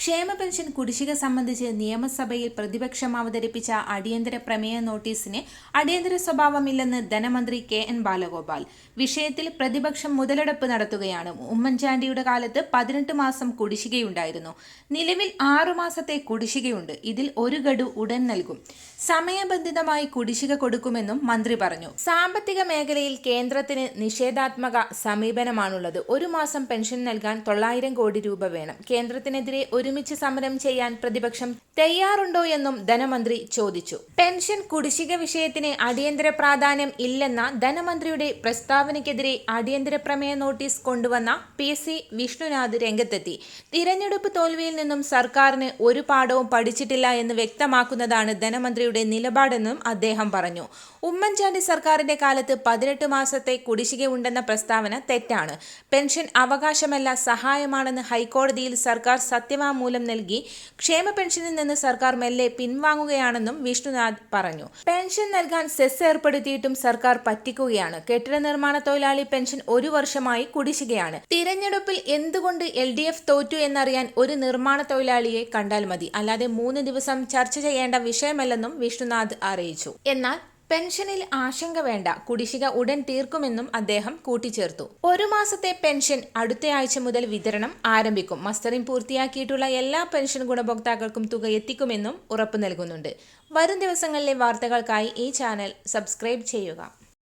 ക്ഷേമ പെൻഷൻ കുടിശ്ശിക സംബന്ധിച്ച് നിയമസഭയിൽ പ്രതിപക്ഷം അവതരിപ്പിച്ച അടിയന്തര പ്രമേയ നോട്ടീസിന് അടിയന്തര സ്വഭാവമില്ലെന്ന് ധനമന്ത്രി കെ എൻ ബാലഗോപാൽ. വിഷയത്തിൽ പ്രതിപക്ഷം മുതലെടുപ്പ് നടത്തുകയാണ്. ഉമ്മൻചാണ്ടിയുടെ കാലത്ത് പതിനെട്ട് മാസം കുടിശ്ശികയുണ്ടായിരുന്നു. നിലവിൽ ആറു മാസത്തെ കുടിശ്ശികയുണ്ട്. ഇതിൽ ഒരു ഗഡു ഉടൻ നൽകും. സമയബന്ധിതമായി കുടിശ്ശിക കൊടുക്കുമെന്നും മന്ത്രി പറഞ്ഞു. സാമ്പത്തിക മേഖലയിൽ കേന്ദ്രത്തിന് നിഷേധാത്മക സമീപനമാണുള്ളത്. ഒരു മാസം പെൻഷൻ നൽകാൻ തൊള്ളായിരം കോടി രൂപ വേണം. കേന്ദ്രത്തിനെതിരെ ഒരുമിച്ച് സമരം ചെയ്യാൻ പ്രതിപക്ഷം തയ്യാറുണ്ടോ എന്നും ധനമന്ത്രി ചോദിച്ചു. പെൻഷൻ കുടിശ്ശിക വിഷയത്തിന് അടിയന്തര പ്രാധാന്യം ഇല്ലെന്ന ധനമന്ത്രിയുടെ പ്രസ്താവനയ്ക്കെതിരെ അടിയന്തര പ്രമേയ നോട്ടീസ് കൊണ്ടുവന്ന പി സി വിഷ്ണുനാഥ് രംഗത്തെത്തി. തിരഞ്ഞെടുപ്പ് തോൽവിയിൽ നിന്നും സർക്കാരിന് ഒരു പാഠവും പഠിച്ചിട്ടില്ല എന്ന് വ്യക്തമാക്കുന്നതാണ് ധനമന്ത്രിയുടെ നിലപാടെന്നും അദ്ദേഹം പറഞ്ഞു. ഉമ്മൻചാണ്ടി സർക്കാരിന്റെ കാലത്ത് പതിനെട്ട് മാസത്തെ കുടിശ്ശിക ഉണ്ടെന്ന പ്രസ്താവന തെറ്റാണ്. പെൻഷൻ അവകാശമല്ല സഹായമാണെന്ന് ഹൈക്കോടതിയിൽ സർക്കാർ സത്യവാങ്മൂലം നൽകി ക്ഷേമ പെൻഷനിൽ നിന്ന് സർക്കാർ മെല്ലെ പിൻവാങ്ങുകയാണെന്നും വിഷ്ണുനാഥ് പറഞ്ഞു. പെൻഷൻ നൽകാൻ സെസ് ഏർപ്പെടുത്തിയിട്ടും സർക്കാർ പറ്റിക്കുകയാണ്. കെട്ടിട നിർമ്മാണ തൊഴിലാളി പെൻഷൻ ഒരു വർഷമായി കുടിശ്ശികയാണ്. തിരഞ്ഞെടുപ്പിൽ എന്തുകൊണ്ട് എൽ ഡി എഫ് തോറ്റു എന്നറിയാൻ ഒരു നിർമ്മാണ തൊഴിലാളിയെ കണ്ടാൽ മതി. അല്ലാതെ മൂന്ന് ദിവസം ചർച്ച ചെയ്യേണ്ട വിഷയമല്ലെന്നും വിഷ്ണുനാഥ് അറിയിച്ചു. എന്നാൽ പെൻഷനിൽ ആശങ്ക വേണ്ട കുടിശ്ശിക ഉടൻ തീർക്കുമെന്നും അദ്ദേഹം കൂട്ടിച്ചേർത്തു. ഒരു മാസത്തെ പെൻഷൻ അടുത്തയാഴ്ച മുതൽ വിതരണം ആരംഭിക്കും. മസ്റ്ററിംഗ് പൂർത്തിയാക്കിയിട്ടുള്ള എല്ലാ പെൻഷൻ ഗുണഭോക്താക്കൾക്കും തുക എത്തിക്കുമെന്നും ഉറപ്പു നൽകുന്നുണ്ട്. വരും ദിവസങ്ങളിലെ വാർത്തകൾക്കായി ഈ ചാനൽ സബ്സ്ക്രൈബ് ചെയ്യുക.